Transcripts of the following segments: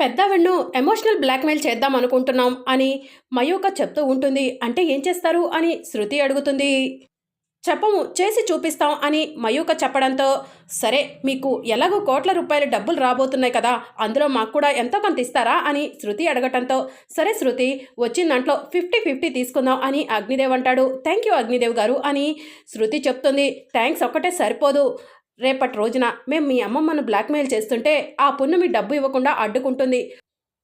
పెద్దవిడ్ను emotional blackmail చేద్దాం అనుకుంటున్నాం అని మయూక చెప్తూ ఉంటుంది. అంటే ఏం చేస్తారు? అని శృతి అడుగుతుంది. చెప్పము చేసి చూపిస్తాం అని మయూక చెప్పడంతో సరే మీకు ఎలాగో కోట్ల రూపాయల డబ్బులు రాబోతున్నాయి కదా అందులో మాకు కూడా ఎంతో కొంత ఇస్తారా? అని శృతి అడగటంతో సరే శృతి వచ్చిన దాంట్లో ఫిఫ్టీ ఫిఫ్టీ తీసుకుందాం అని అగ్నిదేవ్ అంటాడు. థ్యాంక్ యూ అగ్నిదేవ్ గారు అని శృతి చెప్తుంది. థ్యాంక్స్ ఒక్కటే సరిపోదు. రేపటి రోజున మేము మీ అమ్మమ్మను బ్లాక్మెయిల్ చేస్తుంటే ఆ పున్నమి డబ్బు ఇవ్వకుండా అడ్డుకుంటుంది.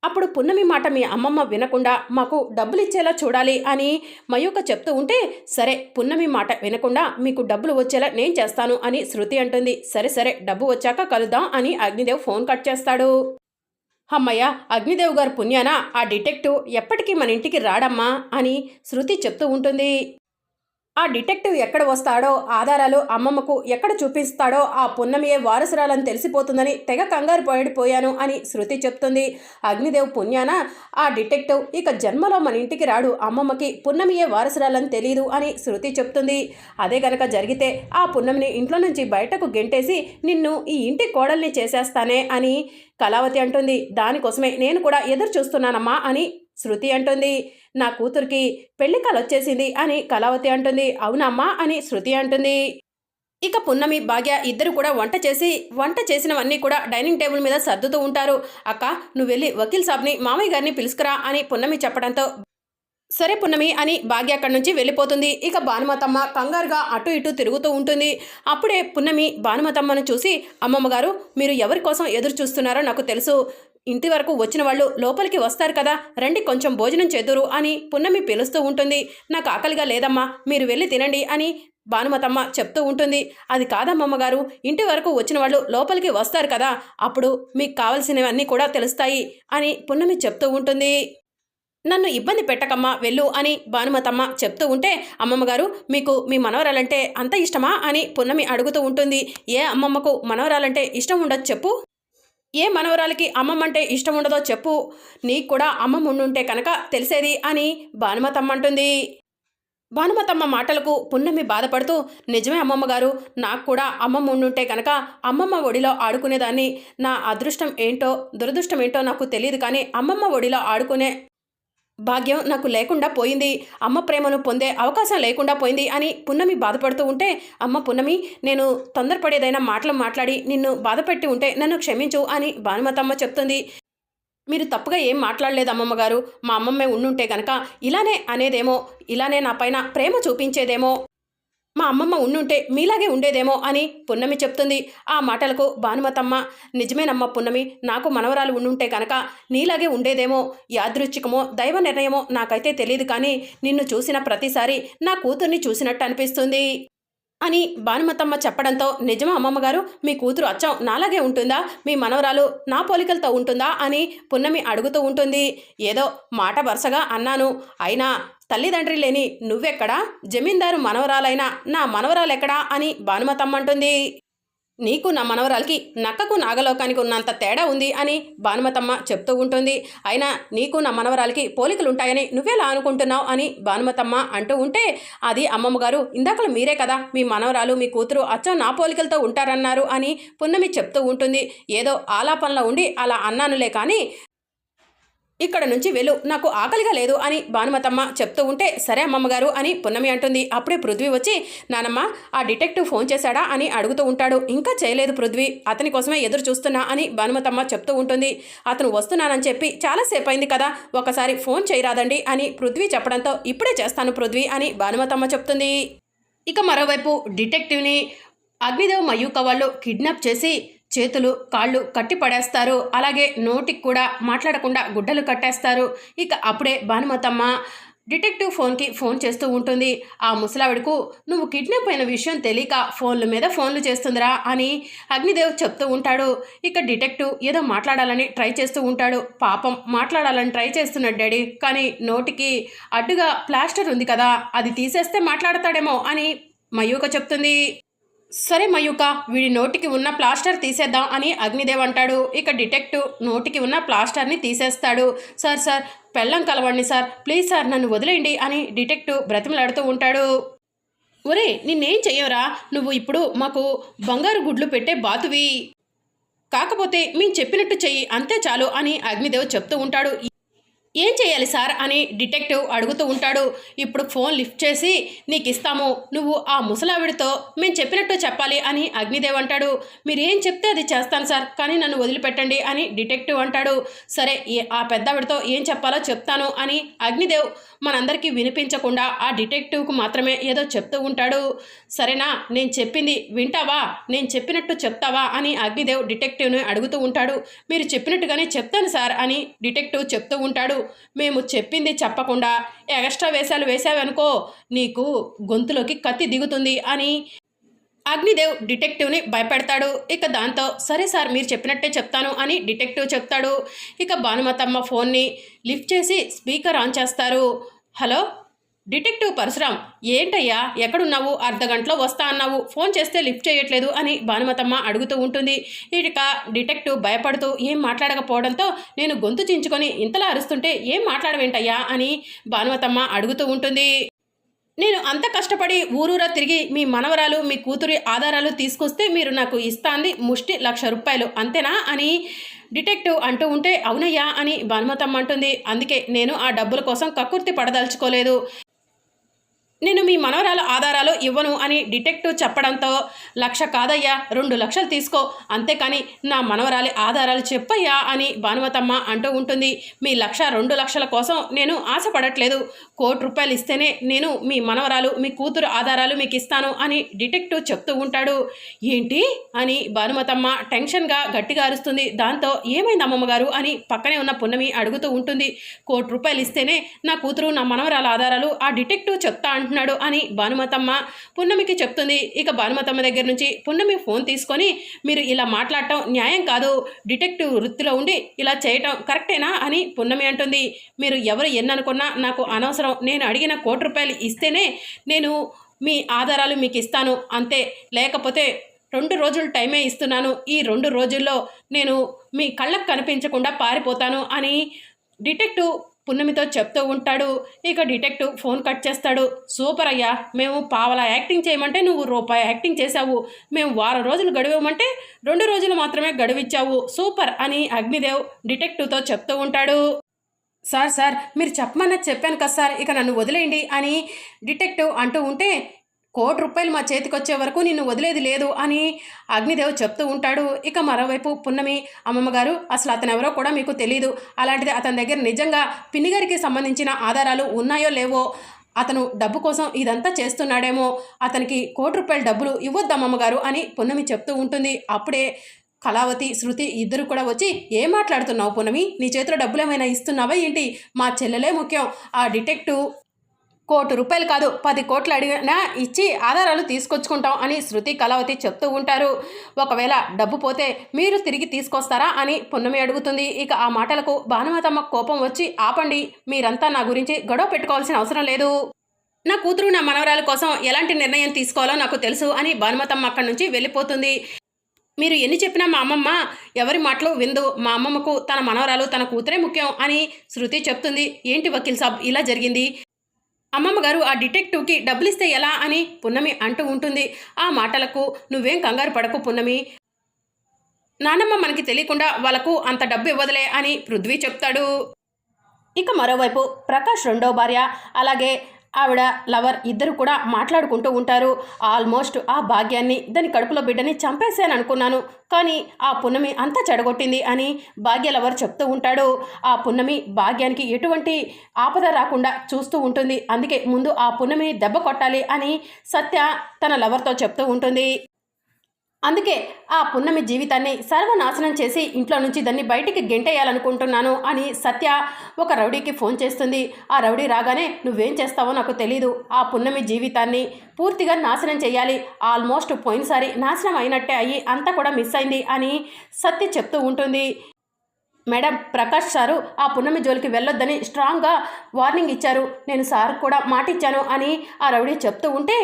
అప్పుడు పున్నమి మాట మీ అమ్మమ్మ వినకుండా మాకు డబ్బులు ఇచ్చేలా చూడాలి అని మయూక చెప్తూ ఉంటే సరే పున్నమి మాట వినకుండా మీకు డబ్బులు వచ్చేలా నేను చేస్తాను అని శృతి అంటుంది. సరే సరే డబ్బు వచ్చాక కలుద్దాం అని అగ్నిదేవ్ ఫోన్ కట్ చేస్తాడు. అమ్మయ్య అగ్నిదేవ్ గారు పుణ్యాన? ఆ డిటెక్టివ్ ఎప్పటికీ మన ఇంటికి రాడమ్మా అని శృతి చెప్తూ ఉంటుంది. ఆ డిటెక్టివ్ ఎక్కడ వస్తాడో ఆధారాలు అమ్మమ్మకు ఎక్కడ చూపిస్తాడో ఆ పున్నమియే వారసురాలని తెలిసిపోతుందని తెగ కంగారు పోయాడిపోయాను అని శృతి చెప్తుంది. అగ్నిదేవ్ పుణ్యాన ఆ డిటెక్టివ్ ఇక జన్మలో మన ఇంటికి రాడు అమ్మమ్మకి పున్నమియే వారసురాలని తెలియదు అని శృతి చెప్తుంది. అదే గనక జరిగితే ఆ పున్నమిని ఇంట్లో నుంచి బయటకు గెంటేసి నిన్ను ఈ ఇంటి కోడల్ని చేసేస్తానే అని కళావతి అంటుంది. దానికోసమే నేను కూడా ఎదురు చూస్తున్నానమ్మా అని శృతి అంటుంది నా కూతురికి పెళ్ళి కల వచ్చేసింది అని కళావతి అంటుంది. అవునమ్మా అని శృతి అంటుంది. ఇక పున్నమి భాగ్య ఇద్దరు కూడా వంట చేసి వంట చేసినవన్నీ కూడా డైనింగ్ టేబుల్ మీద సర్దుతూ ఉంటారు. అక్క నువ్వు వెళ్ళి వకీల్ సాబ్ని మామయ్య గారిని పిలుసుకురా అని పున్నమి చెప్పడంతో సరే పున్నమి అని భాగ్య అక్కడి నుంచి వెళ్ళిపోతుంది. ఇక భానుమతమ్మ కంగారుగా అటు ఇటు తిరుగుతూ ఉంటుంది. అప్పుడే పున్నమి భానుమతమ్మను చూసి అమ్మమ్మగారు మీరు ఎవరి కోసం ఎదురు చూస్తున్నారో నాకు తెలుసు. ఇంటి వరకు వచ్చిన వాళ్ళు లోపలికి వస్తారు కదా రండి కొంచెం భోజనం చేదురు అని పున్నమి పిలుస్తూ ఉంటుంది. నాకు ఆకలిగా లేదమ్మా మీరు వెళ్ళి తినండి అని భానుమతమ్మ చెప్తూ ఉంటుంది. అది కాదమ్మమ్మ గారు ఇంటి వరకు వచ్చిన వాళ్ళు లోపలికి వస్తారు కదా అప్పుడు మీకు కావలసినవన్నీ కూడా తెలుస్తాయి అని పున్నమి చెప్తూ ఉంటుంది. నన్ను ఇబ్బంది పెట్టకమ్మా వెళ్ళు అని భానుమతమ్మ చెప్తూ ఉంటే అమ్మమ్మగారు మీకు మీ మనవరాలంటే అంత ఇష్టమా అని పున్నమి అడుగుతూ ఉంటుంది. ఏ అమ్మమ్మకు మనవరాలంటే ఇష్టం ఉండదు చెప్పు. ఏ మనవరాలకి అమ్మమ్మ అంటే ఇష్టం ఉండదో చెప్పు. నీకు కూడా అమ్మమ్మ ఉండుంటే కనుక తెలిసేది అని భానుమతమ్మ అంటుంది. భానుమతమ్మ మాటలకు పున్నమి బాధపడుతూ నిజమే అమ్మమ్మ గారు నాకు కూడా అమ్మమ్మ ఉండుంటే కనుక అమ్మమ్మ ఒడిలో ఆడుకునేదాన్ని. నా అదృష్టం ఏంటో దురదృష్టం ఏంటో నాకు తెలియదు కానీ అమ్మమ్మ ఒడిలో ఆడుకునే భాగ్యం నాకు లేకుండా పోయింది. అమ్మ ప్రేమను పొందే అవకాశం లేకుండా పోయింది అని పున్నమి బాధపడుతూ ఉంటే అమ్మ పున్నమి నేను తొందరపడేదైనా మాటలు మాట్లాడి నిన్ను బాధపెట్టి ఉంటే నన్ను క్షమించు అని భానుమతమ్మ చెప్తుంది. మీరు తప్పుగా ఏం మాట్లాడలేదు అమ్మమ్మ గారు మా అమ్మమ్మే ఉండుంటే కనుక ఇలానే అనేదేమో ఇలానే నా పైన ప్రేమ చూపించేదేమో. మా అమ్మమ్మ ఉండుంటే మీలాగే ఉండేదేమో అని పున్నమి చెప్తుంది. ఆ మాటలకు భానుమతమ్మ నిజమేనమ్మ పున్నమి నాకు మనవరాలు ఉండుంటే కనుక నీలాగే ఉండేదేమో యాదృచ్ఛికమో దైవ నిర్ణయమో నాకైతే తెలియదు కానీ నిన్ను చూసిన ప్రతిసారి నా కూతుర్ని చూసినట్టు అనిపిస్తుంది. అని భానుమతమ్మ చెప్పడంతో నిజమా అమ్మమ్మగారు మీ కూతురు అచ్చం నాలాగే ఉంటుందా? మీ మనవరాలు నా పోలికలతో ఉంటుందా? అని పున్నమి అడుగుతూ ఉంటుంది. ఏదో మాట వరుసగా అన్నాను. అయినా తల్లిదండ్రి లేని నువ్వెక్కడా? జమీందారు మనవరాలైనా నా మనవరాలెక్కడా? అని భానుమతమ్మ అంటుంది నీకు నా మనవరాలకి నక్కకు నాగలోకానికి ఉన్నంత తేడా ఉంది అని భానుమతమ్మ చెప్తూ ఉంటుంది. అయినా నీకు నా మనవరాలకి పోలికలు ఉంటాయని నువ్వెలా అనుకుంటున్నావు అని భానుమతమ్మ అంటూ ఉంటే అది అమ్మమ్మ గారు ఇందాకలు మీరే కదా మీ మనవరాలు మీ కూతురు అచ్చం నా పోలికలతో ఉంటారన్నారు అని పున్నమి చెప్తూ ఉంటుంది. ఏదో ఆలాపనలో ఉండి అలా అన్నానులే కానీ ఇక్కడ నుంచి వెళ్ళు నాకు ఆకలిగా లేదు అని భానుమతమ్మ చెప్తూ ఉంటే సరే అమ్మమ్మగారు అని పున్నమి అంటుంది. అప్పుడే పృథ్వీ వచ్చి నానమ్మ ఆ డిటెక్టివ్ ఫోన్ చేశాడా అని అడుగుతూ ఉంటాడు. ఇంకా చేయలేదు పృథ్వీ అతని కోసమే ఎదురు చూస్తున్నా అని భానుమతమ్మ చెప్తూ ఉంటుంది. అతను వస్తున్నానని చెప్పి చాలాసేపు అయింది కదా ఒకసారి ఫోన్ చేయరాదండి అని పృథ్వీ చెప్పడంతో ఇప్పుడే చేస్తాను పృథ్వీ అని భానుమతమ్మ చెప్తుంది. ఇక మరోవైపు డిటెక్టివ్ని అగ్నిదేవ్ మయూక వాళ్ళు కిడ్నాప్ చేసి చేతులు కాళ్ళు కట్టి పడేస్తారు. అలాగే నోటికి కూడా మాట్లాడకుండా గుడ్డలు కట్టేస్తారు. ఇక అప్పుడే భానుమతమ్మ డిటెక్టివ్ ఫోన్కి ఫోన్ చేస్తూ ఉంటుంది. ఆ ముసలావిడకు నువ్వు కిడ్నాప్ అయిన విషయం తెలియక ఫోన్ల మీద ఫోన్లు చేస్తుందిరా అని అగ్నిదేవ్ చెప్తూ ఉంటాడు. ఇక డిటెక్టివ్ ఏదో మాట్లాడాలని ట్రై చేస్తూ ఉంటాడు. పాపం మాట్లాడాలని ట్రై చేస్తున్నాడు డాడీ. కానీ నోటికి అడ్డుగా ప్లాస్టర్ ఉంది కదా అది తీసేస్తే మాట్లాడతాడేమో అని మయూక చెప్తుంది. సరే మయూక వీడి నోటికి ఉన్న ప్లాస్టర్ తీసేద్దాం అని అగ్నిదేవ్ అంటాడు. ఇక డిటెక్టివ్ నోటికి ఉన్న ప్లాస్టర్ని తీసేస్తాడు. సార్ సార్ పెళ్ళం కలవండి సార్. ప్లీజ్ సార్ నన్ను వదిలేయండి అని డిటెక్టివ్ బ్రతిమలాడుతూ ఉంటాడు. ఒరే నిన్నేం చెయ్యవరా? నువ్వు ఇప్పుడు మాకు బంగారు గుడ్లు పెట్టే బాతువి. కాకపోతే మేము చెప్పినట్టు చెయ్యి అంతే చాలు అని అగ్నిదేవ్ చెప్తూ ఉంటాడు. ఏం చేయాలి సార్ అని డిటెక్టివ్ అడుగుతూ ఉంటాడు. ఇప్పుడు ఫోన్ లిఫ్ట్ చేసి నీకు ఇస్తాము నువ్వు ఆ ముసలావిడితో మేము చెప్పినట్టు చెప్పాలి అని అగ్నిదేవ్ అంటాడు. మీరు ఏం చెప్తే అది చేస్తాను సార్ కానీ నన్ను వదిలిపెట్టండి అని డిటెక్టివ్ అంటాడు. సరే ఆ పెద్దావిడితో ఏం చెప్పాలో చెప్తాను అని అగ్నిదేవ్ మనందరికీ వినిపించకుండా ఆ డిటెక్టివ్కు మాత్రమే ఏదో చెప్తూ ఉంటాడు. సరేనా నేను చెప్పింది వింటావా? నేను చెప్పినట్టు చెప్తావా? అని అగ్నిదేవ్ డిటెక్టివ్ని అడుగుతూ ఉంటాడు. మీరు చెప్పినట్టుగానే చెప్తాను సార్ అని డిటెక్టివ్ చెప్తూ ఉంటాడు. మేము చెప్పింది చెప్పకుండా ఎక్స్ట్రా వేషాలు వేసావనుకో నీకు గొంతులోకి కత్తి దిగుతుంది అని అగ్నిదేవ్ డిటెక్టివ్ని భయపెడతాడు. ఇక దాంతో సరే సార్ మీరు చెప్పినట్టే చెప్తాను అని డిటెక్టివ్ చెప్తాడు. ఇక భానుమతమ్మ ఫోన్ని లిఫ్ట్ చేసి స్పీకర్ ఆన్ చేస్తారు. హలో? డిటెక్టివ్ పరశురాం ఏంటయ్యా ఎక్కడున్నావు? అర్ధ గంటలో వస్తా అన్నావు. ఫోన్ చేస్తే లిఫ్ట్ చేయట్లేదు అని భానుమతమ్మ అడుగుతూ ఉంటుంది. ఇక డిటెక్టివ్ భయపడుతూ ఏం మాట్లాడకపోవడంతో నేను గొంతు చించుకొని ఇంతలా అరుస్తుంటే ఏం మాట్లాడవేంటయ్యా అని భానుమతమ్మ అడుగుతూ ఉంటుంది. నేను అంత కష్టపడి ఊరూరా తిరిగి మీ మనవరాలు మీ కూతురి ఆధారాలు తీసుకొస్తే మీరు నాకు ఇస్తాంది ముష్టి లక్ష రూపాయలు. అంతేనా? అని డిటెక్టివ్ అంటూ ఉంటే అవునయ్యా అని భానుమతమ్మ అంటుంది. అందుకే నేను ఆ డబ్బుల కోసం కక్కుర్తి పడదలుచుకోలేదు. నేను మీ మనవరాల ఆధారాలు ఇవ్వను అని డిటెక్టివ్ చెప్పడంతో లక్ష కాదయ్యా రెండు లక్షలు తీసుకో. అంతేకాని నా మనవరాలి ఆధారాలు చెప్పయ్యా అని భానుమతమ్మ అంటూ ఉంటుంది. మీ లక్ష రెండు లక్షల కోసం నేను ఆశపడట్లేదు. కోటి రూపాయలు ఇస్తేనే నేను మీ మనవరాలు మీ కూతురు ఆధారాలు మీకు ఇస్తాను అని డిటెక్టివ్ చెప్తూ ఉంటాడు. ఏంటి? అని భానుమతమ్మ టెన్షన్గా గట్టిగా అరుస్తుంది. దాంతో ఏమైంది అమ్మమ్మగారు? అని పక్కనే ఉన్న పున్నమి అడుగుతూ ఉంటుంది. కోటి రూపాయలు ఇస్తేనే నా కూతురు నా మనవరాల ఆధారాలు ఆ డిటెక్టివ్ చెప్తా అనుకుంటున్నాడు అని భానుమతమ్మ పున్నమికి చెప్తుంది. ఇక భానుమతమ్మ దగ్గర నుంచి పున్నమి ఫోన్ తీసుకొని మీరు ఇలా మాట్లాడటం న్యాయం కాదు డిటెక్టివ్ వృత్తిలో ఉండి ఇలా చేయటం కరెక్టేనా అని పున్నమి అంటుంది. మీరు ఎవరు ఎన్ననుకున్నా నాకు అనవసరం. నేను అడిగిన కోటి రూపాయలు ఇస్తేనే నేను మీ ఆధారాలు మీకు ఇస్తాను. అంతే. లేకపోతే రెండు రోజులు టైమే ఇస్తున్నాను. ఈ రెండు రోజుల్లో నేను మీ కళ్ళకు కనిపించకుండా పారిపోతాను అని డిటెక్టివ్ పున్నమితో చెప్తూ ఉంటాడు. ఇక డిటెక్టివ్ ఫోన్ కట్ చేస్తాడు. సూపర్ అయ్యా మేము పావలా యాక్టింగ్ చేయమంటే నువ్వు రూపాయి యాక్టింగ్ చేశావు. మేము వారం రోజులు గడివేమంటే రెండు రోజులు మాత్రమే గడువిచ్చావు. సూపర్ అని అగ్నిదేవ్ డిటెక్టివ్తో చెప్తూ ఉంటాడు. సార్ సార్ మీరు చెప్పమన్నది చెప్పాను కదా సార్ ఇక నన్ను వదిలేయండి అని డిటెక్టివ్ అంటూ ఉంటే కోటి రూపాయలు మా చేతికి వచ్చే వరకు నిన్ను వదిలేది లేదు అని అగ్నిదేవ్ చెప్తూ ఉంటాడు. ఇక మరోవైపు పున్నమి అమ్మమ్మగారు అసలు అతను ఎవరో కూడా మీకు తెలియదు అలాంటిది అతని దగ్గర నిజంగా పిన్నిగారికి సంబంధించిన ఆధారాలు ఉన్నాయో లేవో అతను డబ్బు కోసం ఇదంతా చేస్తున్నాడేమో అతనికి కోటి రూపాయల డబ్బులు ఇవ్వద్దు అమ్మమ్మగారు అని పున్నమి చెప్తూ ఉంటుంది. అప్పుడే కళావతి శృతి ఇద్దరు కూడా వచ్చి ఏం మాట్లాడుతున్నావు పున్నమి? నీ చేతిలో డబ్బులు ఏమైనా ఇస్తున్నావా ఏంటి? మా చెల్లెలే ముఖ్యం. ఆ డిటెక్టివ్ కోటి రూపాయలు కాదు పది కోట్లు అడిగినా ఇచ్చి ఆధారాలు తీసుకొచ్చుకుంటాం అని శృతి కళావతి చెప్తూ ఉంటారు. ఒకవేళ డబ్బు పోతే మీరు తిరిగి తీసుకొస్తారా అని పున్నమి అడుగుతుంది. ఇక ఆ మాటలకు భానుమతమ్మ కోపం వచ్చి ఆపండి మీరంతా నా గురించి గొడవ పెట్టుకోవాల్సిన అవసరం లేదు. నా కూతురు నా మనవరాల కోసం ఎలాంటి నిర్ణయం తీసుకోవాలో నాకు తెలుసు అని భానుమతమ్మ అక్కడి నుంచి వెళ్ళిపోతుంది. మీరు ఎన్ని చెప్పినా మా అమ్మమ్మ ఎవరి మాటలు విందు మా అమ్మమ్మకు తన మనవరాలు తన కూతురే ముఖ్యం అని శృతి చెప్తుంది. ఏంటి వకీల్ సాబ్ ఇలా జరిగింది? అమ్మమ్మ గారు ఆ డిటెక్టివ్కి డబ్బులు ఇస్తే ఎలా అని పున్నమి అంటూ ఉంటుంది. ఆ మాటలకు నువ్వేం కంగారు పడకు పున్నమి. నానమ్మ మనకి తెలియకుండా వాళ్ళకు అంత డబ్బు ఇవ్వదులే అని పృథ్వీ చెప్తాడు. ఇక మరోవైపు ప్రకాష్ రెండో భార్య అలాగే ఆవిడ లవర్ ఇద్దరు కూడా మాట్లాడుకుంటూ ఉంటారు. ఆల్మోస్ట్ ఆ భాగ్యాన్ని దాని కడుపులో బిడ్డని చంపేశాను అనుకున్నాను. కానీ ఆ పున్నమి అంతా చెడగొట్టింది అని భాగ్య లవర్ చెప్తూ ఉంటాడు. ఆ పున్నమి భాగ్యానికి ఎటువంటి ఆపద రాకుండా చూస్తూ ఉంటుంది. అందుకే ముందు ఆ పున్నమిని దెబ్బ కొట్టాలి అని సత్య తన లవర్తో చెప్తూ ఉంటుంది. అందుకే ఆ పున్నమి జీవితాన్ని సర్వనాశనం చేసి ఇంట్లో నుంచి దాన్ని బయటికి గెంటేయాలనుకుంటున్నాను అని సత్య ఒక రౌడీకి ఫోన్ చేస్తుంది. ఆ రౌడీ రాగానే నువ్వేం చేస్తావో నాకు తెలీదు. ఆ పున్నమి జీవితాన్ని పూర్తిగా నాశనం చేయాలి. ఆల్మోస్ట్ పోయినసారి నాశనం అయినట్టే అయ్యి అంతా కూడా మిస్ అయింది అని సత్య చెప్తూ ఉంటుంది. మేడం ప్రకాష్ సారు ఆ పున్నమి జోలికి వెళ్ళొద్దని స్ట్రాంగ్గా వార్నింగ్ ఇచ్చారు. నేను సార్ కూడా మాటిచ్చాను అని ఆ రౌడీ చెప్తూ ఉంటే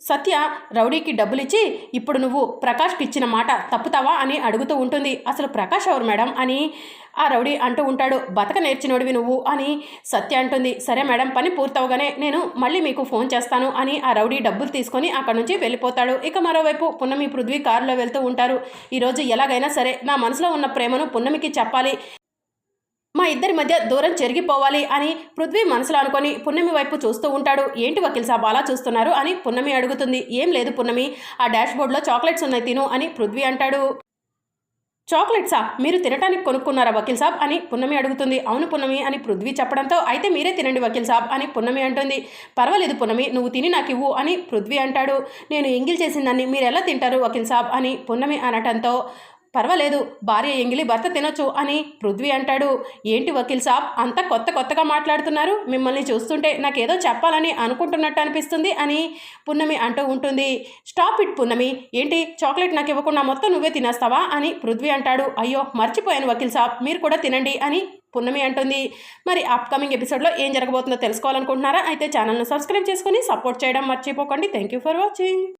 సత్య రౌడీకి డబ్బులిచ్చి ఇప్పుడు నువ్వు ప్రకాష్కి ఇచ్చిన మాట తప్పుతావా? అని అడుగుతూ ఉంటుంది. అసలు ప్రకాష్ ఎవరు మేడం? అని ఆ రౌడీ అంటూ ఉంటాడు. బతక నేర్చినోడివి నువ్వు? అని సత్య అంటుంది. సరే మేడం పని పూర్తవగానే నేను మళ్ళీ మీకు ఫోన్ చేస్తాను అని ఆ రౌడీ డబ్బులు తీసుకొని అక్కడ నుంచి వెళ్ళిపోతాడు. ఇక మరోవైపు పున్నమి పృథ్వీ కారులో వెళ్తూ ఉంటారు. ఈరోజు ఎలాగైనా సరే నా మనసులో ఉన్న ప్రేమను పున్నమికి చెప్పాలి. మా ఇద్దరి మధ్య దూరం చెరిగిపోవాలి అని పృథ్వీ మనసులో అనుకొని పున్నమి వైపు చూస్తూ ఉంటాడు. ఏంటి వకీల్ సాబ్ అలా చూస్తున్నారు అని పున్నమి అడుగుతుంది. ఏం లేదు పున్నమి ఆ డాష్ బోర్డ్లో చాక్లెట్స్ ఉన్నాయి తిను అని పృథ్వీ అంటాడు. చాక్లెట్సా? మీరు తినటానికి కొనుక్కున్నారా వకీల్ సాబ్ అని పున్నమి అడుగుతుంది. అవును పున్నమి అని పృథ్వీ చెప్పడంతో అయితే మీరే తినండి వకీల్ సాబ్ అని పున్నమి అంటుంది. పర్వాలేదు పున్నమి నువ్వు తిని నాకు ఇవ్వు అని పృథ్వీ అంటాడు. నేను ఎంగిల్ చేసిందాన్ని మీరు ఎలా తింటారు వకీల్ సాబ్ అని పున్నమి అనటంతో పర్వాలేదు భార్య ఎంగిలి భర్త తినొచ్చు అని పృథ్వీ అంటాడు. ఏంటి వకీల్ సాబ్? అంతా కొత్త కొత్తగా మాట్లాడుతున్నారు. మిమ్మల్ని చూస్తుంటే నాకేదో చెప్పాలని అనుకుంటున్నట్టు అనిపిస్తుంది అని పున్నమి అంటూ ఉంటుంది. స్టాప్ ఇట్ పున్నమి. ఏంటి? చాక్లెట్ నాకు ఇవ్వకుండా మొత్తం నువ్వే తినేస్తావా అని పృథ్వీ అంటాడు. అయ్యో మర్చిపోయాను వకీల్ సాబ్. మీరు కూడా తినండి అని పున్నమి అంటుంది. మరి అప్కమింగ్ ఎపిసోడ్లో ఏం జరగబోతుందో తెలుసుకోవాలనుకుంటున్నారా? అయితే ఛానల్ను సబ్స్క్రైబ్ చేసుకొని సపోర్ట్ చేయడం మర్చిపోకండి. Thank you for watching